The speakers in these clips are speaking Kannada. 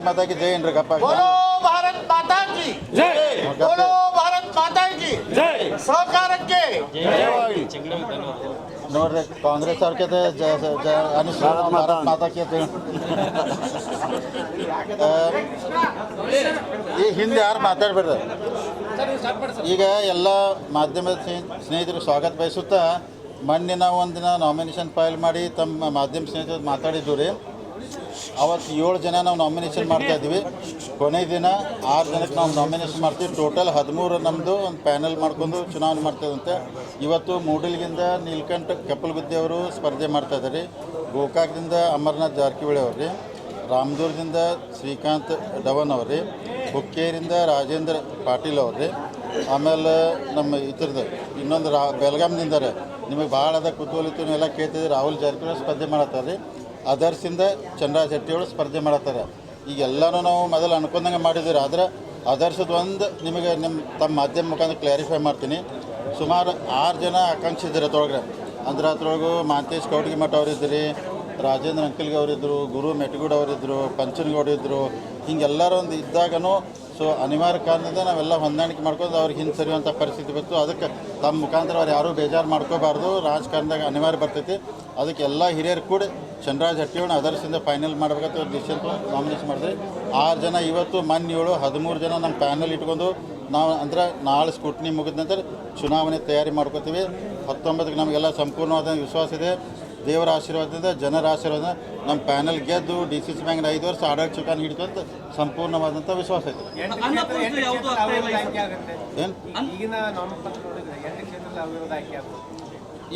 माता की जय इंद्र गप्पा बोलो भारत माता की। जय। बोलो भारत माता की। जय। ಸಹಕಾರಕ್ಕೆ ನೋಡ್ರಿ ಕಾಂಗ್ರೆಸ್ ಅವ್ರ ಕತೆ ಮಾತಾಡ್ಕೇತಿ ಈ ಹಿಂದೆ ಯಾರು ಮಾತಾಡ್ಬೇಡ್ರಿ ಈಗ ಎಲ್ಲ ಮಾಧ್ಯಮದ ಸ್ನೇಹಿತರು ಸ್ವಾಗತ ಬಯಸುತ್ತಾ ಮೊನ್ನೆ ನಾವು ಒಂದಿನ ನಾಮಿನೇಷನ್ ಫೈಲ್ ಮಾಡಿ ತಮ್ಮ ಮಾಧ್ಯಮ ಸ್ನೇಹಿತರು ಮಾತಾಡಿದ್ದು ರೀ ಅವತ್ತು ಏಳು ಜನ ನಾವು ನಾಮಿನೇಷನ್ ಮಾಡ್ತಾ ಇದ್ದೀವಿ. ಕೊನೆ ದಿನ ಆರು ಜನಕ್ಕೆ ನಾವು ನಾಮಿನೇಷನ್ ಮಾಡ್ತೀವಿ. ಟೋಟಲ್ ಹದಿಮೂರು ನಮ್ಮದು ಒಂದು ಪ್ಯಾನಲ್ ಮಾಡ್ಕೊಂಡು ಚುನಾವಣೆ ಮಾಡ್ತೇವಂತೆ ಇವತ್ತು ಮೂಡಲ್ಗಿಂದ ನೀಲ್ಕಂಠ ಕಪ್ಪಲಗುದ್ದಿ ಅವರು ಸ್ಪರ್ಧೆ ಮಾಡ್ತಾ ಇದ್ದಾರೆ. ಗೋಕಾಕ್ದಿಂದ ಅಮರ್ನಾಥ್ ಜಾರಕಿಹೊಳಿ ಅವ್ರಿ ರಾಮದೂರ್ದಿಂದ ಶ್ರೀಕಾಂತ್ ಡವನ್ ಅವ್ರಿ ಹುಕ್ಕೇರಿಂದ ರಾಜೇಂದ್ರ ಪಾಟೀಲ್ ಅವ್ರಿ, ಆಮೇಲೆ ನಮ್ಮ ಇದ್ರದ್ದು ಇನ್ನೊಂದು ರಾ ಬೆಳಗಾಮ್ದಿಂದ ನಿಮಗೆ ಭಾಳ ಅದ ಕುತೂಹಲಿತು ಎಲ್ಲ ಕೇಳ್ತಿದ್ರಿ ರಾಹುಲ್ ಜಾರಕಿಹೊಳಿ ಸ್ಪರ್ಧೆ ಮಾಡತ್ತಾರೆ ರೀ ಅದರ್ಸಿಂದ ಚಂದ್ರರಾಜ್ ಶೆಟ್ಟಿಯವರು ಸ್ಪರ್ಧೆ ಮಾಡತ್ತಾರೆ ಈಗ ಎಲ್ಲನೂ ನಾವು ಮೊದಲು ಅನ್ಕೊಂಡಂಗೆ ಮಾಡಿದ್ದೀರಿ, ಆದ್ರೆ ಅದರ್ಸದ ಒಂದು ನಿಮಗೆ ನಿಮ್ಮ ತಮ್ಮ ಮಾಧ್ಯಮ ಮುಖಾಂತರ ಕ್ಲಾರಿಫೈ ಮಾಡ್ತೀನಿ. ಸುಮಾರು ಆರು ಜನ ಆಕಾಂಕ್ಷಿ ಇದ್ದಾರೆ ಅಂದ್ರೆ ಅದ್ರೊಳಗೂ ಮಾಂತೇಶ್ ಕೌಡ್ಗಿ ಮಠ ಅವರಿದ್ದೀರಿ ರಾಜೇಂದ್ರ ಅಂಕಲ್ಗೆ ಅವರಿದ್ದರು ಗುರು ಮೆಟಗೂಡ್ ಅವರಿದ್ದರು ಪಂಚನಗೌಡ ಇದ್ದರು ಹಿಂಗೆಲ್ಲರೂ ಒಂದು ಇದ್ದಾಗನೂ ಸೊ ಅನಿವಾರ್ಯ ಕಾರಣದಿಂದ ನಾವೆಲ್ಲ ಹೊಂದಾಣಿಕೆ ಮಾಡ್ಕೊಂಡು ಅವ್ರಿಗೆ ಹಿಂದೆ ಸರಿಯುವಂಥ ಪರಿಸ್ಥಿತಿ ಬಂತು. ಅದಕ್ಕೆ ತಮ್ಮ ಮುಖಾಂತರ ಅವ್ರು ಯಾರೂ ಬೇಜಾರು ಮಾಡ್ಕೋಬಾರ್ದು. ರಾಜಕಾರಣದಾಗ ಅನಿವಾರ್ಯ ಬರ್ತೈತಿ. ಅದಕ್ಕೆ ಎಲ್ಲ ಹಿರಿಯರು ಕೂಡ ಚಂದ್ರಾಜ್ ಹಟ್ಟಿಯವನ್ನ ಅದರ್ಸಿಂದ ಫೈನಲ್ ಮಾಡ್ಬೇಕಂತ ಒಂದು ಡಿಸಿಷನ್ ನಾಮಿನೇಷನ್ ಮಾಡಿದ್ರಿ. ಆರು ಜನ ಇವತ್ತು ಮೊನ್ನೆ ಏಳು, ಹದಿಮೂರು ಜನ ನಮ್ಮ ಪ್ಯಾನಲ್ ಇಟ್ಕೊಂಡು ನಾವು ಅಂದ್ರೆ ನಾಳೆ ಸ್ಕೂಟ್ನಿ ಮುಗಿದ ನಂತರ ಚುನಾವಣೆ ತಯಾರಿ ಮಾಡ್ಕೋತೀವಿ. ಹತ್ತೊಂಬತ್ತಕ್ಕೆ ನಮಗೆಲ್ಲ ಸಂಪೂರ್ಣವಾದ ವಿಶ್ವಾಸ ಇದೆ. ದೇವರ ಆಶೀರ್ವಾದದಿಂದ ಜನರ ಆಶೀರ್ವಾದ ನಮ್ಮ ಪ್ಯಾನಲ್ ಗೆದ್ದು ಡಿ ಸಿ ಸಿ ಬ್ಯಾಂಕ್ನ ಐದು ವರ್ಷ ಆಡಳಿತ ಚುಕಾನ್ ಹಿಡಿತು ಅಂತ ಸಂಪೂರ್ಣವಾದಂಥ ವಿಶ್ವಾಸ ಐತೆ ಏನು?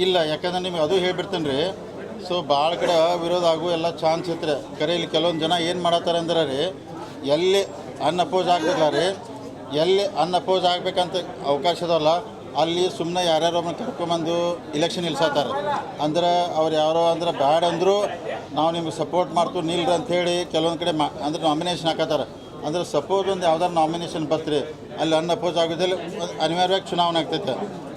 ಇಲ್ಲ ಯಾಕಂದ್ರೆ ನಿಮಗೆ ಅದು ಹೇಳ್ಬಿಡ್ತೇನೆ ರೀ. ಸೊ ಭಾಳ ಕಡೆ ವಿರೋಧ ಆಗು ಎಲ್ಲ ಚಾನ್ಸ್ ಇತ್ತು ಕರೆ ಇಲ್ಲಿ ಕೆಲವೊಂದು ಜನ ಏನು ಮಾಡತ್ತಾರ ಅಂದ್ರೆ ರೀ ಎಲ್ಲಿ ಅನ್ಅಪೋಸ್ ಆಗ್ಬೇಕಲ್ಲ ರೀ ಎಲ್ಲಿ ಅನ್ಅಪೋಸ್ ಆಗ್ಬೇಕಂತ ಅವಕಾಶ ಅದಾವಲ್ಲ ಅಲ್ಲಿ ಸುಮ್ಮನೆ ಯಾರ್ಯಾರೋ ಒಬ್ಬನ ಕರ್ಕೊಂಬಂದು ಇಲೆಕ್ಷನ್ ನಿಲ್ಸತ್ತಾರ ಅಂದ್ರೆ ಅವ್ರು ಯಾರೋ ಅಂದ್ರೆ ಬ್ಯಾಡ್ ಅಂದರೂ ನಾವು ನಿಮ್ಗೆ ಸಪೋರ್ಟ್ ಮಾಡ್ತೀವಿ, ನಿಲ್ರಿ ಅಂಥೇಳಿ ಕೆಲವೊಂದು ಕಡೆ ಮಾ ಅಂದ್ರೆ ನಾಮಿನೇಷನ್ ಹಾಕತ್ತಾರ. ಅಂದ್ರೆ ಸಪೋಸ್ ಒಂದು ಯಾವ್ದಾರು ನಾಮಿನೇಷನ್ ಬರ್ತೀರಿ, ಅಲ್ಲಿ ಅನ್ಅಪೋಸ್ ಆಗೋದಿಲ್ಲ, ಅನಿವಾರ್ಯವಾಗಿ ಚುನಾವಣೆ ಆಗ್ತೈತೆ.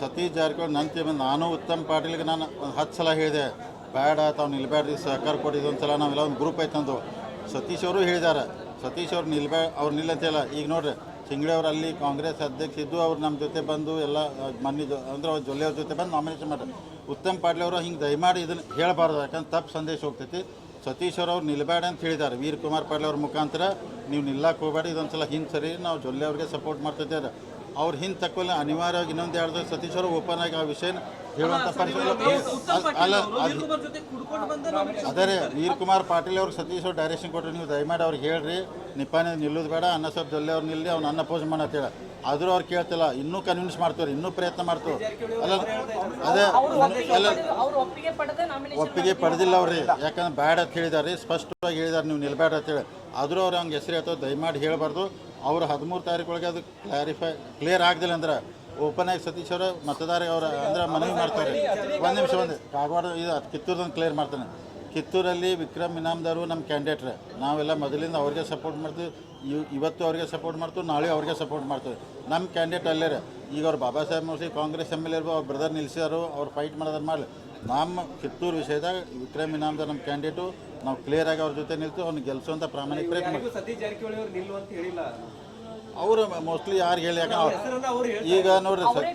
ಸತೀಶ್ ಜಾರಕಿಹೊಳಿ ನನ್ನ ತೀರ್ಮಾನ ನಾನು ಉತ್ತಮ್ ಪಾಟೀಲ್ಗೆ ನಾನು ಒಂದು ಹತ್ತು ಸಲ ಹೇಳಿದೆ. ಬೇಡ, ತಾವು ನಿಲ್ಬೇಡ್ರಿ ಸಹಕಾರ ಕೊಡಿ ಒಂದು ಸಲ ನಾವೆಲ್ಲ ಒಂದು ಗ್ರೂಪ್ ಐತಂದು ಸತೀಶ್ ಅವರು ಹೇಳಿದ್ದಾರೆ. ಸತೀಶ್ ಅವ್ರು ನಿಲ್ಬೇ, ಅವ್ರು ನಿಲ್ಲಂತಿಲ್ಲ. ಈಗ ನೋಡ್ರಿ ಸಿಂಗಡಿ ಅವ್ರು ಅಲ್ಲಿ ಕಾಂಗ್ರೆಸ್ ಅಧ್ಯಕ್ಷ ಇದ್ದು ಅವ್ರು ನಮ್ಮ ಜೊತೆ ಬಂದು ಎಲ್ಲ ಮನೆ ಜೊ, ಅಂದ್ರೆ ಅವ್ರ ಜೊಲ್ಲೆ ಅವ್ರ ಜೊತೆ ಬಂದು ನಾಮಿನೇಷನ್ ಮಾಡ್ತಾರೆ. ಉತ್ತಮ್ ಪಾಟೀಲ್ ಅವರು ಹಿಂಗೆ ದಯಮಾಡಿ ಇದನ್ನು ಹೇಳಬಾರ್ದು, ಯಾಕಂದ್ರೆ ತಪ್ಪು ಸಂದೇಶ ಹೋಗ್ತೈತಿ. ಸತೀಶ್ ಅವರು, ಅವ್ರು ನಿಲ್ಬೇಡ ಅಂತ ಹೇಳಿದ್ದಾರೆ. ವೀರ್ ಕುಮಾರ್ ಪಾಟೀಲ್ ಅವ್ರ ಮುಖಾಂತರ, ನೀವು ನಿಲ್ಲಕ್ಕೆ ಹೋಗಬೇಡಿ ಇದೊಂದು ಸಲ ಹಿಂಗೆ ಸರಿ, ನಾವು ಜೊಲ್ಲೆ ಅವ್ರಿಗೆ ಸಪೋರ್ಟ್ ಮಾಡ್ತಿದ್ದೇವೆ. ಅವ್ರು ಹಿಂದೆ ತಕ್ಕೊಳ್ಳಿ ಅನಿವಾರ್ಯವಾಗಿ ಇನ್ನೊಂದು ಎರಡು ಸತೀಶ್ ಅವರು ಓಪನ್ ಆಗಿ ಆ ವಿಷಯನ ಹೇಳುವಂಥ ಪರಿಸ್ಥಿತಿ ಅಲ್ಲ ಅದು ಜೊತೆ ಕುಡ್ಕೊಂಡು ಬಂದ nomination ಅದೇ ರೀ ವೀರ್ ಕುಮಾರ್ ಪಾಟೀಲ್ ಅವ್ರಿಗೆ ಸತೀಶ್ ಅವ್ರು ಡೈರೆಕ್ಷನ್ ಕೊಟ್ಟರೆ ನೀವು ದಯಮಾಡಿ ಅವ್ರಿಗೆ ಹೇಳ್ರಿ. ನಿಪ್ಪಾನೆ ನಿಲ್ಲೋದು ಬೇಡ ಅನ್ನ ಸ್ವಲ್ಪ ಜೊಲ್ಲೆ ಅವ್ರು ನಿಲ್ಲಿ ಅವ್ನು ಅನ್ನ ಪೋಸ್ ಮಾಡತ್ತೇಳ ಆದರೂ ಅವ್ರು ಕೇಳ್ತಿಲ್ಲ ಇನ್ನೂ ಕನ್ವಿನ್ಸ್ ಮಾಡ್ತೀವ್ರಿ ಇನ್ನೂ ಪ್ರಯತ್ನ ಮಾಡ್ತೀವಿ ಅಲ್ಲ ಅದೇ ಅಲ್ಲ ಒಪ್ಪಿಗೆ ಪಡೆದ ನಾಮಿನೇಷನ್ ಒಪ್ಪಿಗೆ ಪಡೆದಿಲ್ಲ ಅವ್ರಿ ಯಾಕಂದ್ರೆ ಬ್ಯಾಡ್ ಅಂತ ಹೇಳಿದಾರೆ ಸ್ಪಷ್ಟವಾಗಿ ಹೇಳಿದಾರೆ ನೀವು ನಿಲ್ಬೇಡ ಅಂತೇಳಿ. ಆದರೂ ಅವ್ರು ಹಂಗೆ ಹೆಸರು ಹೇಳ್ತಾವೆ ದಯಮಾಡಿ ಹೇಳಬಾರ್ದು. ಅವ್ರು ಹದಿಮೂರು ತಾರೀಕೊಳಗೆ ಅದು ಕ್ಲಾರಿಫೈ ಕ್ಲಿಯರ್ ಆಗದಿಲ್ಲ ಅಂದ್ರೆ ಓಪನ್ ಆಗಿ ಸತೀಶ್ ಅವರು ಮತದಾರ ಅವರ ಅಂದ್ರೆ ಮನವಿ ಮಾಡ್ತಾರೆ. ಒಂದು ನಿಮಿಷ, ಒಂದು ಕಾಗವಾಡ, ಇದು ಕಿತ್ತೂರ್ದೊಂದು ಕ್ಲಿಯರ್ ಮಾಡ್ತಾನೆ. ಕಿತ್ತೂರಲ್ಲಿ ವಿಕ್ರಮ್ ಇನಾಮ್ದಾರು ನಮ್ಮ ಕ್ಯಾಂಡಿಡೇಟ್ರೆ ನಾವೆಲ್ಲ ಮೊದಲಿಂದ ಅವ್ರಿಗೆ ಸಪೋರ್ಟ್ ಮಾಡ್ತೀವಿ. ಇವ್- ಇವತ್ತು ಅವ್ರಿಗೆ ಸಪೋರ್ಟ್ ಮಾಡ್ತೀವಿ, ನಾಳೆ ಅವ್ರಿಗೆ ಸಪೋರ್ಟ್ ಮಾಡ್ತೀವಿ. ನಮ್ಮ ಕ್ಯಾಂಡಿಡೇಟ್ ಅಲ್ಲೇ ಈಗ ಅವ್ರು ಬಾಬಾ ಸಾಹೇಬ್ ಮೂರ್ಸಿ ಕಾಂಗ್ರೆಸ್ ಎಂ ಎಲ್ ಎ ಅವ್ರ ಬ್ರದರ್ ನಿಲ್ಲಿಸಿದಾರು ಅವ್ರು ಫೈಟ್ ಮಾಡೋದನ್ನ ಮಾಡಲಿ. ನಮ್ಮ ಕಿತ್ತೂರು ವಿಷಯದಾಗ ವಿಕ್ರಮ್ ಇನಾಮ್ದಾರ್ ನಮ್ಮ ಕ್ಯಾಂಡಿಡೇಟು ನಾವು ಕ್ಲಿಯರ್ ಆಗಿ ಅವ್ರ ಜೊತೆ ನಿಲ್ತು ಅವ್ನು ಗೆಲ್ಸುವಂತ ಪ್ರಾಮಾಣಿಕ ಪ್ರಯತ್ನ ಮಾಡ್ತೀವಿ ಯಾರಿಗೂ ಸತೀಶ್ ಜಾರಕಿಹೊಳಿ ಅವರು ನಿಲ್ಲು ಅಂತ ಹೇಳಿಲ್ಲ. ಅವರು ಮೋಸ್ಟ್ಲಿ ಯಾರು ಹೇಳಿ ಯಾಕಂದ್ರೆ ಅವ್ರು- ಹೆಸರನ್ನ ಅವ್ರು ಹೇಳಿ ಈಗ ನೋಡ್ರಿ ಸರ್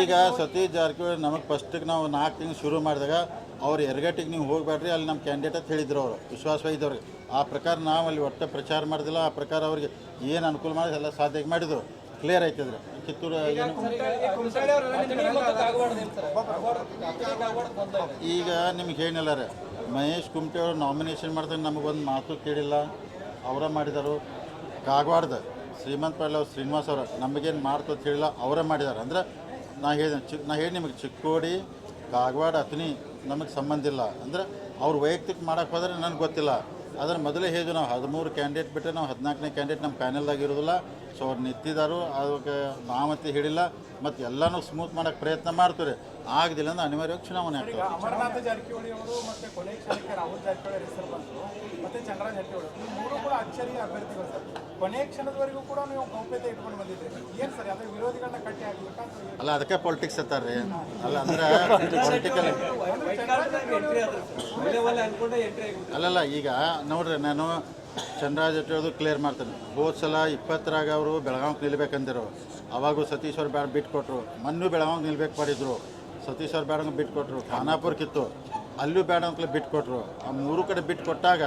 ಈಗ ಸತೀಶ್ ಜಾರಕಿಹೊಳಿ ನಮಗೆ ಫಸ್ಟಿಗೆ ನಾವು ನಾಲ್ಕು ತಿಂಗಳು ಶುರು ಮಾಡಿದಾಗ ಅವ್ರು ಎರಗಟ್ಟಿಗೆ ನೀವು ಹೋಗಬೇಡ್ರಿ ಅಲ್ಲಿ ನಮ್ಮ ಕ್ಯಾಂಡಿಡೇಟ್ ಅಂತ ಹೇಳಿದ್ರು ಅವರು ವಿಶ್ವಾಸ ಇದ್ದವ್ರಿಗೆ ಆ ಪ್ರಕಾರ ನಾವು ಅಲ್ಲಿ ಒಟ್ಟು ಪ್ರಚಾರ ಮಾಡಿದಿಲ್ಲ ಆ ಪ್ರಕಾರ ಅವ್ರಿಗೆ ಏನು ಅನುಕೂಲ ಮಾಡಿದ್ರೆ ಎಲ್ಲ ಸಾಧ್ಯ ಮಾಡಿದ್ರು. ಕ್ಲಿಯರ್ ಆಯ್ತದ್ರಿ ಕಿತ್ತೂರು ಏನು ಈಗ ನಿಮ್ಗೆ ಏನಿಲ್ಲ ರೀ ಮಹೇಶ್ ಕುಮಟೆ ಅವರು ನಾಮಿನೇಷನ್ ಮಾಡಿದಾಗ ನಮಗೊಂದು ಮಾತು ಕೇಳಿಲ್ಲ. ಅವರ ಮಾಡಿದರು. ಕಾಗವಾಡ್ದ ಶ್ರೀಮಂತ ಪಾಟೀಲ್ ಅವ್ರು, ಶ್ರೀನಿವಾಸ್ ಅವರು, ನಮಗೇನು ಮಾಡ್ತು ಕೇಳಿಲ್ಲ, ಅವರೇ ಮಾಡಿದ್ದಾರೆ ಅಂದ್ರೆ ನಾ ಹೇಳಿದೆ, ಚಿ, ನಾ ಹೇಳಿ ನಿಮಗೆ, ಚಿಕ್ಕೋಡಿ, ಕಾಗವಾಡ ಅತನಿ ನಮಗೆ ಸಂಬಂಧ ಇಲ್ಲ. ಅಂದ್ರೆ ಅವ್ರು ವೈಯಕ್ತಿಕ ಮಾಡಕ್ಕೆ ಹೋದರೆ ನನಗೆ ಗೊತ್ತಿಲ್ಲ. ಆದ್ರೆ ಮೊದಲೇ ಹೇಳಿದ್ವಿ ನಾವು, ಹದಿಮೂರು ಕ್ಯಾಂಡಿಡೇಟ್ ಬಿಟ್ಟರೆ ನಾವು ಹದಿನಾಲ್ಕನೇ ಕ್ಯಾಂಡಿಡೇಟ್ ನಮ್ಮ ಪ್ಯಾನೆಲ್ದಾಗ ಇರೋದಿಲ್ಲ. ಸೊ ಅವ್ರು ನಿಂತಿದ್ದಾರು ಅದಕ್ಕೆ ಮಾಮತಿ ಹಿಡಿಲ್ಲ ಮತ್ತು ಎಲ್ಲನೂ ಸ್ಮೂತ್ ಮಾಡೋಕ್ಕೆ ಪ್ರಯತ್ನ ಮಾಡ್ತಾರೆ ಆಗದಿಲ್ಲ ಅಂದ್ರೆ ಅನಿವಾರ್ಯವಾಗಿ ಚುನಾವಣೆ ಆಗ್ತದೆ. ಅಮರನಾಥ ಜಾರಕಿಹೊಳಿ ಅವರು ಮತ್ತೆ ಕೊನೆ ಕ್ಷಣಕ್ಕೆ ರಾಹುಲ್ ಜಾರಕಿಹೊಳಿ ಹೆಸರು ಬಂತು ಮತ್ತೆ ಚಂದ್ರರಾಜ್ ಜಾರಕಿಹೊಳಿ ಈ ಮೂರು ಕೂಡ ಅಚ್ಚರಿಯ ಅಭ್ಯರ್ಥಿಗಳು ಸರ್. ಕೊನೆ ಕ್ಷಣದವರೆಗೂ ಕೂಡ ನೀವು ಗೌಪ್ಯತೆ ಇಟ್ಕೊಂಡು ಬಂದಿದ್ದೀರಿ. ಏನು ಸರ್ ಅದ್ರ ವಿರೋಧಿಗಳನ್ನ ಕಟ್ಟಿ ಹಾಕ್ಬೇಕಾ ಅಲ್ಲ ಅದಕ್ಕೆ ಪೊಲಿಟಿಕ್ಸ್ ಅಂತಾರೆ ರೀ ಅಲ್ಲ ಅಂದ್ರೆ ಪೊಲಿಟಿಕಲ್ ಎಂಟ್ರಿ ಆದ್ರೆ ಒಳ್ಳೆ ಒಳ್ಳೆ ಅನ್ಕೊಂಡೆ ಎಂಟ್ರಿ ಆಗಿಬಿಟ್ಟು ಅಲ್ಲಲ್ಲ ಈಗ ನೋಡ್ರಿ ನಾನು ಚಂದ್ರರಾಜ್ ಹೇಳೋದು ಕ್ಲಿಯರ್ ಮಾಡ್ತಾನೆ. ಹೋದ ಸಲ ಇಪ್ಪತ್ತರಾಗ ಅವರು ಬೆಳಗಾವಿಗೆ ನಿಲ್ಬೇಕಂದಿರು. ಅವಾಗೂ ಸತೀಶ್ ಅವ್ರು ಬ್ಯಾಡ ಬಿಟ್ಕೊಟ್ರು ಮೊನ್ನೂ ಬೆಳಗಾವಿಗೆ ನಿಲ್ಬೇಕು ಮಾಡಿದ್ರು. ಸತೀಶ್ ಅವ್ರು ಬೇಡ ಬಿಟ್ಕೊಟ್ರು ಖಾನಾಪುರಕ್ಕಿತ್ತು ಅಲ್ಲೂ ಬೇಡ ಅಂತಲೇ ಬಿಟ್ಕೊಟ್ರು ಆ ಮೂರು ಕಡೆ ಬಿಟ್ಟು ಕೊಟ್ಟಾಗ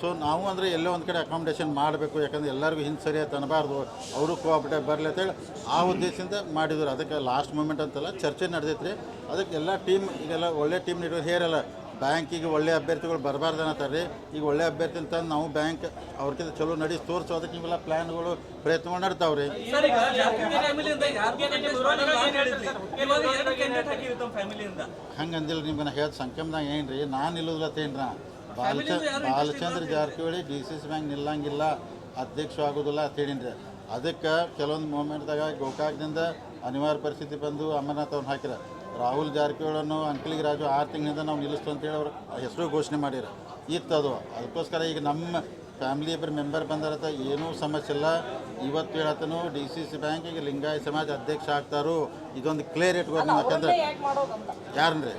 ಸೊ ನಾವು ಅಂದರೆ ಎಲ್ಲೋ ಒಂದು ಕಡೆ ಅಕಾಮಿಡೇಷನ್ ಮಾಡಬೇಕು, ಯಾಕಂದ್ರೆ ಎಲ್ಲರಿಗೂ ಹಿಂದೆ ಸರಿ ಅನ್ನಬಾರ್ದು ಅವರು ಕೋಆಪರೇಟಿವ್ ಬರಲಿ ಅಂತೇಳಿ ಆ ಉದ್ದೇಶದಿಂದ ಮಾಡಿದ್ರು. ಅದಕ್ಕೆ ಲಾಸ್ಟ್ ಮೂಮೆಂಟ್ ಅಂತಲ್ಲ ಚರ್ಚೆ ನಡೆದೈತ್ರಿ. ಅದಕ್ಕೆ ಎಲ್ಲ ಟೀಮ್ ಈಗೆಲ್ಲ ಒಳ್ಳೆ ಟೀಮ್ ನೀಡೋದು ಹೇರಲ್ಲ. ಬ್ಯಾಂಕಿಗೆ ಒಳ್ಳೆ ಅಭ್ಯರ್ಥಿಗಳು ಬರಬಾರ್ದು ಅನ್ನತ್ತಾರೆ ರೀ ಈಗ ಒಳ್ಳೆ ಅಭ್ಯರ್ಥಿ ಅಂತ ನಾವು ಬ್ಯಾಂಕ್ ಅವ್ರಕ್ಕಿಂತ ಚಲೋ ನಡೆಸಿ ತೋರಿಸೋದಕ್ಕೆ ಇವೆಲ್ಲ ಪ್ಲ್ಯಾನ್ಗಳು ಪ್ರಯತ್ನಗಳು ನಡ್ತಾವೆ ರೀ ಸರ್ ಈಗ ಜಾರಕಿಹೊಳಿ ಫ್ಯಾಮಿಲಿಯಿಂದ ಯಾರಿಗೆ ನೀವು ವಿರೋಧಿಗಳು ಮಾತು ಹೇಳಿದ್ರಿ? ಇವಾಗ ಎರಡು ಕ್ಯಾಂಡಿಡೇಟ್ ಹಾಕಿರಿ ತಮ್ಮ ಫ್ಯಾಮಿಲಿಯಿಂದ ಹಂಗೆ ಅಂದಿಲ್ಲ ನಿಮ್ಗೆ ನಾ ಹೇಳ್ದ ಸಂಖ್ಯಮ್ದಾಗ ಏನು ರೀ ನಾನು ನಿಲ್ಲುದಿಲ್ಲತ್ತೇನ್ರ Balachandra Balachandra Jarkiholi D C C bank ನಿಲ್ಲಂಗಿಲ್ಲ. ಅಧ್ಯಕ್ಷ ಆಗೋದಿಲ್ಲ ಅಂತ ಹೇಳಿನ್ರಿ. ಅದಕ್ಕೆ ಕೆಲವೊಂದು ಮೂಮೆಂಟ್ದಾಗ ಗೋಕಾಕ್ದಿಂದ ಅನಿವಾರ್ಯ ಪರಿಸ್ಥಿತಿ ಬಂದು ಅಮರನಾಥ್ ಅವ್ರನ್ನ ಹಾಕಿರ. ರಾಹುಲ್ ಜಾರಕಿಹೊಳನ್ನು ಅಂಕಲಿಗೆ ರಾಜು ಆರು ತಿಂಗಳಿಂದ ನಾವು ನಿಲ್ಲಿಸ್ತು ಅಂತೇಳಿ ಅವರು ಹೆಸರು ಘೋಷಣೆ ಮಾಡ್ಯಾರ ಇತ್ತದು ಅದಕ್ಕೋಸ್ಕರ ಈಗ ನಮ್ಮ ಫ್ಯಾಮಿಲಿ ಇಬ್ಬರು ಮೆಂಬರ್ ಬಂದಾರತ್ತ ಏನೂ ಸಮಸ್ಯೆ ಇಲ್ಲ. ಇವತ್ತು ಹೇಳತ್ತನು ಡಿ ಸಿ ಸಿ ಬ್ಯಾಂಕ್ ಈಗ ಲಿಂಗಾಯತ ಸಮಾಜ ಅಧ್ಯಕ್ಷ ಆಗ್ತಾರೋ. ಇದೊಂದು ಕ್ಲಿಯರ್ ಇಟ್ಕೊಂಡು ಯಾಕಂದ್ರೆ ಯಾರನ್ರಿ?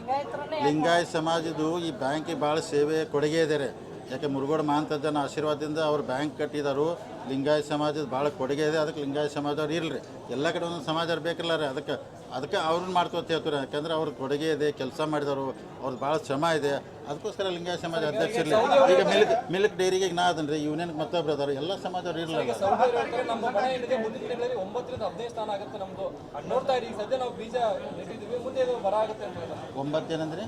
ಲಿಂಗಾಯತ ಸಮಾಜದ್ದು ಈ ಬ್ಯಾಂಕಿಗೆ ಭಾಳ ಸೇವೆ ಕೊಡುಗೆ ಇದ್ದಾರೆ ಯಾಕೆ ಮುರುಗೋಡ ಮಹಾಂತಜ್ಜನ ಆಶೀರ್ವಾದದಿಂದ ಅವ್ರು ಬ್ಯಾಂಕ್ ಕಟ್ಟಿದಾರು. ಲಿಂಗಾಯತ ಸಮಾಜದ ಭಾಳ ಕೊಡುಗೆ ಇದೆ. ಅದಕ್ಕೆ ಲಿಂಗಾಯತ ಸಮಾಜವ್ರು ಇರಲಿ. ಎಲ್ಲ ಕಡೆ ಒಂದೊಂದು ಸಮಾಜ ಬೇಕಿಲ್ಲ ರೀ. ಅದಕ್ಕೆ ಅದಕ್ಕೆ ಅವ್ರನ್ನ ಮಾಡ್ಕೋತ ಹೇಳ್ತಾರೆ ಯಾಕಂದ್ರೆ ಅವ್ರ ಕೊಡುಗೆ ಇದೆ ಕೆಲಸ ಮಾಡಿದವರು ಅವ್ರದ್ದು ಭಾಳ ಶ್ರಮ ಇದೆ. ಅದಕ್ಕೋಸ್ಕರ ಲಿಂಗಾಯತ ಸಮಾಜ ಅಧ್ಯಕ್ಷ ಇರಲಿ. ಈಗ ಮಿಲ್ಕ್ ಮಿಲ್ಕ್ ಡೈರಿಗೆ ನಾ ಅದನ್ನ ರೀ ಯೂನಿಯನ್ ಮತ್ತೊಬ್ರು ಅದಾರ ಎಲ್ಲ ಸಮಾಜವ್ರು ಇರಲಿಲ್ಲ ನಮ್ಮ ಮನೆ ಏನಿದೆ ಮುಂದಿನ ದಿನಗಳಲ್ಲಿ ಒಂಬತ್ತರಿಂದ ಹದಿನೈದು ಸ್ಥಾನ ಆಗುತ್ತೆ ನಮ್ದು. ನೋಡ್ತಾ ಇರಿ ಸದ್ಯ ನಾವು ಬೀಜ ನೆಟ್ಟಿದ್ದೀವಿ. ಮುಂದೆ ಇದು ಬರ ಅಂತ ಹೇಳ್ತಾರೆ. ಒಂಬತ್ತು ಏನಂದ್ರೆ?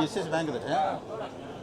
ಡಿ ಸಿ ಎಸ್ ಬ್ಯಾಂಕ್ ಇದೆ.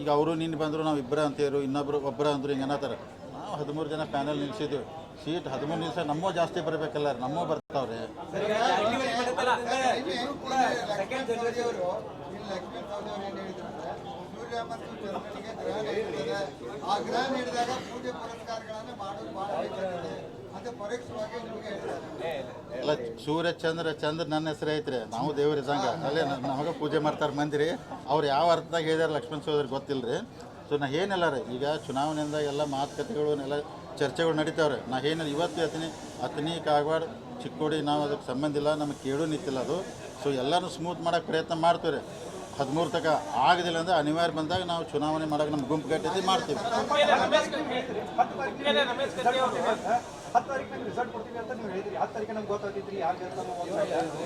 ಈಗ ಅವರು ನಿನ್ನೆ ಬಂದರು, ನಾವು ಇಬ್ಬರ ಅಂತೇರು ಇನ್ನೊಬ್ಬರು ಒಬ್ಬರ ಅಂದರು ಹಿಂಗೆ ಅನ್ನತ್ತಾರ. ನಾವು ಹದಿಮೂರು ಜನ ಪ್ಯಾನಲ್ ನಿಲ್ಸಿದ್ವಿ. ಸೀಟ್ ಹದಿಮೂರು ನಿಲ್ಸ ನಮ್ಮೂ ಜಾಸ್ತಿ ಬರಬೇಕಲ್ಲ ನಮ್ಮೂ ಬರ್ತಾವ್ರೆ. ಆ ನೀಡಿದಾಗ ಪೂಜೆ ಪುರಸ್ಕಾರಗಳನ್ನು ಎಲ್ಲ ಸೂರ್ಯ ಚಂದ್ರ ಚಂದ್ರ ನನ್ನ ಹೆಸರು ಐತ್ರಿ. ನಾವು ದೇವ್ರ ಇದ್ದಂಗ ಅಲ್ಲೇ ನಮಗೆ ಪೂಜೆ ಮಾಡ್ತಾರೆ ಮಂದಿರಿ. ಅವ್ರು ಯಾವ ಅರ್ಥದಾಗ ಹೇಳಿದಾರೆ ಲಕ್ಷ್ಮಣ ಸೋದರಿ ಗೊತ್ತಿಲ್ಲ ರೀ ಸೊ ನಾ ಏನಿಲ್ಲ ರೀ. ಈಗ ಚುನಾವಣೆಯಿಂದ ಎಲ್ಲ ಮಾತುಕತೆಗಳು ಎಲ್ಲ ಚರ್ಚೆಗಳು ನಡೀತಾವ್ರೆ. ನಾ ಏನಿಲ್ಲ ಇವತ್ತು ಅತನಿ ಅತನಿ ಕಾಗವಾಡ ಚಿಕ್ಕೋಡಿ ನಾವು ಅದಕ್ಕೆ ಸಂಬಂಧ ಇಲ್ಲ ನಮಗೆ ಕೇಳು ನಿಂತಿಲ್ಲ ಅದು. ಸೊ ಎಲ್ಲರೂ ಸ್ಮೂತ್ ಮಾಡೋಕ್ಕೆ ಪ್ರಯತ್ನ ಮಾಡ್ತೀವಿ ರೀ ಹದಿಮೂರು ತನಕ ಆಗದಿಲ್ಲ ಅಂದ್ರೆ ಅನಿವಾರ್ಯ ಬಂದಾಗ ನಾವು ಚುನಾವಣೆ ಮಾಡೋಕೆ ನಮ್ಮ ಗುಂಪು ಕಟ್ಟಿದ್ದು ಮಾಡ್ತೀವಿ. ಹತ್ತು ತಾರೀಕಿನ ರಿಸಲ್ಟ್ ಕೊಡ್ತೀವಿ ಅಂತ ನೀವು ಹೇಳಿದ್ರಿ. ಹತ್ತು ತಾರೀಕು ನಮ್ಗೆ ಗೊತ್ತಾಗ್ತಿದ್ರಿ ಯಾರು ಗೆಲ್ತಾರೋ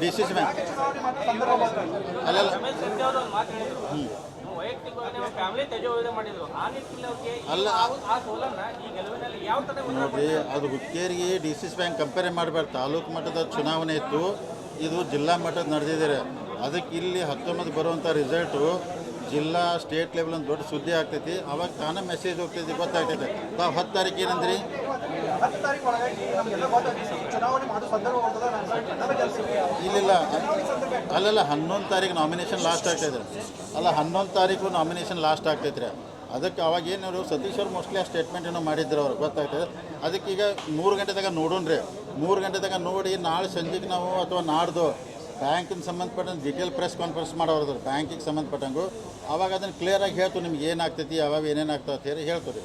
ಡಿ ಸಿ ಸಿ ಬ್ಯಾಂಕ್ ಚುನಾವಣೆ ಮಾತ್ರ ಸಂದರ್ಭ ಬಂದ್ರೆ ಅಲ್ಲಲ್ಲ. ರಮೇಶ್ ಸಂಜೆ ಅವರು ಒಂದು ಮಾತು ಹೇಳಿದ್ರು. ನೀವು ವೈಯಕ್ತಿಕವಾಗಿ ನಿಮ್ಮ ಫ್ಯಾಮಿಲಿ ತೇಜೋವಧೆ ಮಾಡಿದ್ರು. ಆ ನಿಟ್ಟಿನಲ್ಲಿ ಅಲ್ಲ. ಆ- ಆ ಸೋಲನ್ನ ಈ ಗೆಲುವಿನಲ್ಲಿ ಯಾವ ತರ ನೋಡ್ರಿ ಅದು ಹುಕ್ಕೇರಿಗೆ D C C bank compare ಮಾಡಬಾರ್ದು. ತಾಲೂಕು ಮಟ್ಟದ ಚುನಾವಣೆ ಇತ್ತು. ಇದು ಜಿಲ್ಲಾ ಮಟ್ಟದ ನಡೆದಿದ್ದಾರೆ ಅದಕ್ಕೆ ಇಲ್ಲಿ ಹತ್ತೊಂಬತ್ತು ಬರುವಂಥ ರಿಸಲ್ಟು ಜಿಲ್ಲಾ ಸ್ಟೇಟ್ ಲೆವೆಲ್ ಒಂದು ದೊಡ್ಡ ಸುದ್ದಿ ಆಗ್ತೈತಿ. ಅವಾಗ ತಾನೇ ಮೆಸೇಜ್ ಹೋಗ್ತೈತಿ ಗೊತ್ತಾಗ್ತೈತೆ. ತಾವು ಹತ್ತು ತಾರೀಕು ಏನಂದ್ರಿ? ಇಲ್ಲಿಲ್ಲ. ಅಲ್ಲಲ್ಲ ಹನ್ನೊಂದು ತಾರೀಕು ನಾಮಿನೇಷನ್ ಲಾಸ್ಟ್ ಆಗ್ತೈತೆ. ಅಲ್ಲ ಹನ್ನೊಂದು ತಾರೀಕು ನಾಮಿನೇಷನ್ ಲಾಸ್ಟ್ ಆಗ್ತೈತೆ ರೀ. ಅದಕ್ಕೆ ಅವಾಗ ಏನು ಸತೀಶ್ ಅವ್ರು ಮೋಸ್ಟ್ಲಿ ಆ ಸ್ಟೇಟ್ಮೆಂಟ್ ಏನೋ ಮಾಡಿದ್ರು ಅವ್ರು ಗೊತ್ತಾಗ್ತದೆ. ಅದಕ್ಕೆ ಈಗ ಮೂರು ಗಂಟೆದಾಗ ನೋಡೋಣ ರೀ ಮೂರು ಗಂಟೆದಾಗ ನೋಡಿ ನಾಳೆ ಸಂಜೆಗೆ ನಾವು ಅಥವಾ ನಾಡ್ದು ಬ್ಯಾಂಕಿನ ಸಂಬಂಧಪಟ್ಟಂಗೆ ಡಿಟೇಲ್ ಪ್ರೆಸ್ ಕಾನ್ಫರೆನ್ಸ್ ಮಾಡೋರು ಬ್ಯಾಂಕಿಗೆ ಸಂಬಂಧಪಟ್ಟಂಗು. ಅವಾಗ ಅದನ್ನು ಕ್ಲಿಯರ್ ಆಗಿ ಹೇಳ್ತು ನಿಮ್ಗೆ ಏನಾಗ್ತೈತಿ ಯಾವಾಗ ಏನೇನು ಆಗ್ತದೆ ಅಂತ ಹೇಳಿ ಹೇಳ್ತೀರಿ?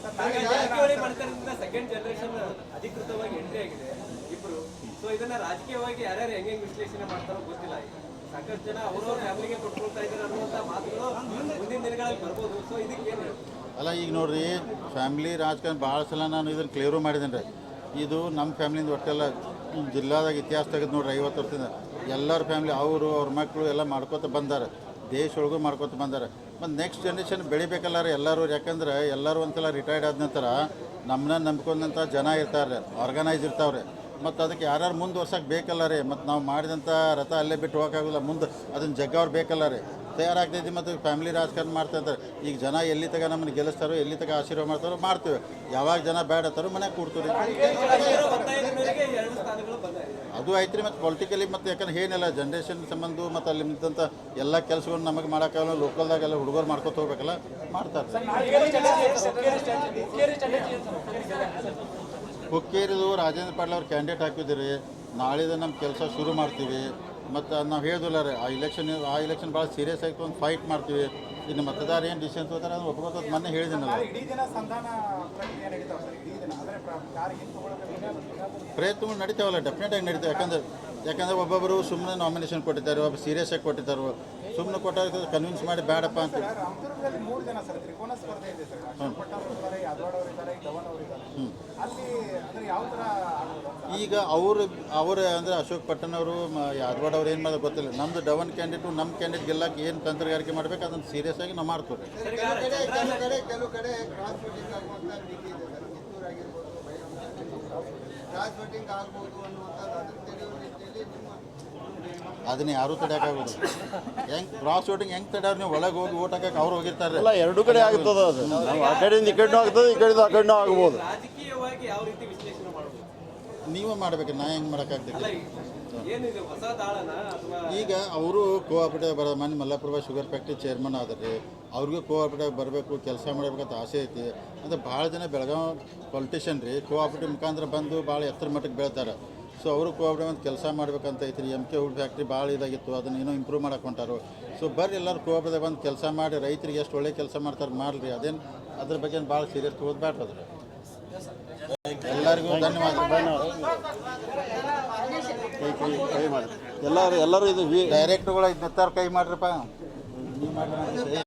ಅಲ್ಲ ಈಗ ನೋಡ್ರಿ ಫ್ಯಾಮಿಲಿ ರಾಜಕಾರಣ ಭಾಳ ಸಲ ನಾನು ಇದನ್ನು ಕ್ಲಿಯರು ಮಾಡಿದ್ದೀನಿ ರೀ ಇದು ನಮ್ಮ ಫ್ಯಾಮ್ಲಿಯಿಂದ ಒಟ್ಟೆಲ್ಲ ಜಿಲ್ಲಾದಾಗ ಇತಿಹಾಸ ತೆಗೆದು ನೋಡ್ರಿ ಐವತ್ತು ವರ್ಷದಿಂದ. ಎಲ್ಲರ ಫ್ಯಾಮ್ಲಿ ಅವರು, ಅವ್ರ ಮಕ್ಕಳು ಎಲ್ಲ ಮಾಡ್ಕೊತ ಬಂದಾರೆ. ದೇಶ ಒಳಗೂ ಮಾಡ್ಕೊತ ಬಂದಾರೆ. ಮತ್ತು ನೆಕ್ಸ್ಟ್ ಜನ್ರೇಷನ್ ಬೆಳಿಬೇಕಲ್ಲ ರೀ ಎಲ್ಲರೂ, ಯಾಕಂದ್ರೆ ಎಲ್ಲರೂ ಒಂದ್ಸಲ ರಿಟೈರ್ಡ್ ಆದ ನಂತರ ನಮ್ಮನ್ನ ನಂಬ್ಕೊಂಡಂಥ ಜನ ಇರ್ತಾರೆ ಆರ್ಗನೈಸ್ ಇರ್ತಾವ್ರೆ. ಮತ್ತು ಅದಕ್ಕೆ ಯಾರ್ಯಾರು ಮುಂದುವರ್ಸಕ್ಕೆ ಬೇಕಲ್ಲ ರೀ ಮತ್ತು ನಾವು ಮಾಡಿದಂಥ ರಥ ಅಲ್ಲೇ ಬಿಟ್ಟು ಹೋಗೋಕ್ಕಾಗಲ್ಲ ಮುಂದೆ ಅದನ್ನು ಜಗ್ಗವ್ರು ಬೇಕಲ್ಲ ರೀ ತಯಾರಾಗ್ತೈತಿ ಮತ್ತು ಫ್ಯಾಮಿಲಿ ರಾಜಕಾರಣ ಮಾಡ್ತಾ ಇರ್ತಾರೆ. ಈಗ ಜನ ಎಲ್ಲಿ ತಗ ನಮ್ಮನ್ನು ಗೆಲ್ಲಿಸ್ತಾರೋ, ಎಲ್ಲಿ ತಗ ಆಶೀರ್ವಾದ ಮಾಡ್ತಾರೋ ಮಾಡ್ತೀವಿ. ಯಾವಾಗ ಜನ ಬೇಡ ಅಂತಾರೋ ಮನೆಗೆ ಕೂಡ್ತೀವಿ ಅದು ಐತ್ರಿ ಮತ್ತು ಪೊಲಿಟಿಕಲಿ ಮತ್ತು ಯಾಕಂದ್ರೆ ಏನಿಲ್ಲ ಜನ್ರೇಷನ್ ಸಂಬಂಧ ಮತ್ತು ಅಲ್ಲಿ ನಿಂತಂಥ ಎಲ್ಲ ಕೆಲಸಗಳನ್ನ ನಮಗೆ ಮಾಡೋಕ್ಕಾಗಲ್ಲ ಲೋಕಲ್ದಾಗೆಲ್ಲ ಹುಡುಗರು ಮಾಡ್ಕೊತ ಹೋಗ್ಬೇಕಲ್ಲ ಮಾಡ್ತಾರೆ. ಹುಕ್ಕೇರಿದು ರಾಜೇಂದ್ರ ಪಾಟೀಲ್ ಅವ್ರು ಕ್ಯಾಂಡಿಡೇಟ್ ಹಾಕಿದ್ದೀರಿ ನಾಳಿದ ನಮ್ಮ ಕೆಲಸ ಶುರು ಮಾಡ್ತೀವಿ ಮತ್ತು ನಾವು ಹೇಳಿದ್ವಲ್ಲ ರೀ ಆ ಇಲೆಕ್ಷನ್ ಆ ಇಲೆಕ್ಷನ್ ಭಾಳ ಸೀರಿಯಸ್ ಆಗಿ ಒಂದು ಫೈಟ್ ಮಾಡ್ತೀವಿ. ಇನ್ನು ಮತದಾರ ಏನು ಡಿಸಿಷನ್ ತಗೋತಾರೆ ಅದು ಒಪ್ಕೋತದ ಮೊನ್ನೆ ಹೇಳಿದ್ದೀನಲ್ಲ. ಪ್ರಯತ್ನಗಳು ನಡೀತಾವಲ್ಲ ಡೆಫಿನೆಟ್ ಆಗಿ ನಡೀತಾವೆ. ಯಾಕಂದ್ರೆ ಯಾಕಂದ್ರೆ ಒಬ್ಬೊಬ್ಬರು ಸುಮ್ಮನೆ ನಾಮಿನೇಷನ್ ಕೊಟ್ಟಿದ್ದಾರೆ ಒಬ್ಬ ಸೀರಿಯಸ್ ಆಗಿ ಕೊಟ್ಟಿದ್ದಾರೆ. ಸುಮ್ಮನೆ ಕೊಟ್ಟಾಗ ಕನ್ವಿನ್ಸ್ ಮಾಡಿ ಬೇಡಪ್ಪ ಅಂತ. ರಾಮದುರ್ಗದಲ್ಲಿ ಮೂರು ಜನ ಸರ್ ತ್ರಿಕೋನ ಸ್ಪರ್ಧೆ ಇದೆ ಸರ್. ಅಶೋಕ್ ಭಟ್ ಅವರು ಇದ್ದಾರೆ ಅವರು ಇದ್ದಾರೆ ಧವನ್ ಅವರು ಇದ್ದಾರೆ. ಅಲ್ಲಿ ಅಂದ್ರೆ ಯಾವ ಥರ ಈಗ ಅವರು ಅವರ ಅಂದರೆ ಅಶೋಕ್ ಪಟ್ಟಣ್ ಅವರು ಯಾದವಾಡ ಅವ್ರು ಏನು ಮಾಡೋದು ಗೊತ್ತಿಲ್ಲ. ನಮ್ದು ಡವನ್ ಕ್ಯಾಂಡಿಡೇಟು ನಮ್ಮ ಕ್ಯಾಂಡಿಡೇಟ್ ಗೆಲ್ಲಕ್ಕೆ ಏನು ತಂತ್ರಗಾರಿಕೆ ಮಾಡ್ಬೇಕು ಅದನ್ನು ಸೀರಿಯಸ್ ಆಗಿ ನಾವು ಮಾಡ್ತೀವಿ. ಕೆಲವು ಕಡೆ ಕ್ರಾಸ್ ವೋಟಿಂಗ್ ವೋಟಿಂಗ್ ಆಗ್ಬೋದು ಅನ್ನುವಂಥದ್ದು ಅದನ್ನು ತಿಳಿಯುವ ರೀತಿಯಲ್ಲಿ ನಿಮ್ಮ ಅದನ್ನ ಯಾರೂ ತಡೆಯೋಕ್ಕಾಗೋದು ಹೆಂಗ್ ಕ್ರಾಸ್ ವೋಟಿಂಗ್ ಹೆಂಗ್ ತಡೆಯೋರು ನೀವು? ಒಳಗೆ ಹೋಗಿ ಓಟ್ ಹಾಕಕ್ಕೆ ಅವ್ರು ಹೋಗಿರ್ತಾರೆ. ಎಲ್ಲ ಎರಡು ಕಡೆ ಆಗ್ತದ ಅದು. ನಾವು ಆ ಕಡೆಯಿಂದ ಈ ಕಡೆನೂ ಆಗ್ತದೆ ಈ ಕಡೆಯಿಂದ ಆ ಕಡೆನೂ ಆಗ್ಬೋದು. ರಾಜಕೀಯವಾಗಿ ಯಾವ ರೀತಿ ವಿಶ್ಲೇಷಣೆ ಮಾಡ್ಬೋದು? ನೀವೇ ಮಾಡ್ಬೇಕು ನಾ ಹೆಂಗೆ ಮಾಡೋಕ್ಕಾಗ್ತೈತಿ ಅಲ್ಲ ಏನಿದೆ ಹೊಸ ದಾಳನ ಈಗ ಅವರು ಕೋಆಪರೇಟಿವ್ ಬರೋ ಮನೆ ಮಲ್ಲಾಪುರ ಶುಗರ್ ಫ್ಯಾಕ್ಟ್ರಿ ಚೇರ್ಮನ್ ಆದ್ರಿ ಅವ್ರಿಗೂ ಕೋಆಪರೇಟಿವ್ ಬರಬೇಕು ಕೆಲಸ ಮಾಡಬೇಕಂತ ಆಸೆ ಐತಿ. ಅಂದ್ರೆ ಭಾಳ ಜನ ಬೆಳಗಾವಿ ಪೊಲಿಟಿಷಿಯನ್ ರೀ ಕೋಆಪರೇಟಿವ್ ಮುಖಾಂತರ ಬಂದು ಭಾಳ ಎತ್ತರ ಮಟ್ಟಕ್ಕೆ ಬೆಳ್ತಾರೆ. ಸೊ ಅವರು ಕೋಆಪರೇಟಿವ್ ಅಂತ ಕೆಲಸ ಮಾಡ್ಬೇಕಂತ ರೀ ಎಂ ಕೆ ಹುಡ್ ಫ್ಯಾಕ್ಟ್ರಿ ಭಾಳ ಇದಾಗಿತ್ತು ಅದನ್ನು ಏನೋ ಇಂಪ್ರೂವ್ ಮಾಡಕ್ಕೆ ಹೊಂಟಾರು. ಸೊ ಬರ್ರಿ ಎಲ್ಲರೂ ಕೋಆಪರೇಟಿವ್ ಬಂದು ಕೆಲಸ ಮಾಡಿ ರೈತರಿಗೆ ಎಷ್ಟು ಒಳ್ಳೆ ಕೆಲಸ ಮಾಡ್ತಾರೆ ಮಾಡಲಿ ಅದೇನು ಅದ್ರ ಬಗ್ಗೆ ಭಾಳ ಸೀರಿಯಸ್ ಓದ್ಬಾರ್ದು ಅದ್ರ ಎಲ್ಲರಿಗೂ ಧನ್ಯವಾದ ಕೈ ಕೈ ಕೈ ಮಾಡಿ. ಎಲ್ಲರೂ ಎಲ್ಲರೂ ಇದು ಡೈರೆಕ್ಟ್ಗಳು ಇದು ಕೈ ಮಾಡ್ರಪ್ಪ. ನೀವು ಮಾಡ್ರಿ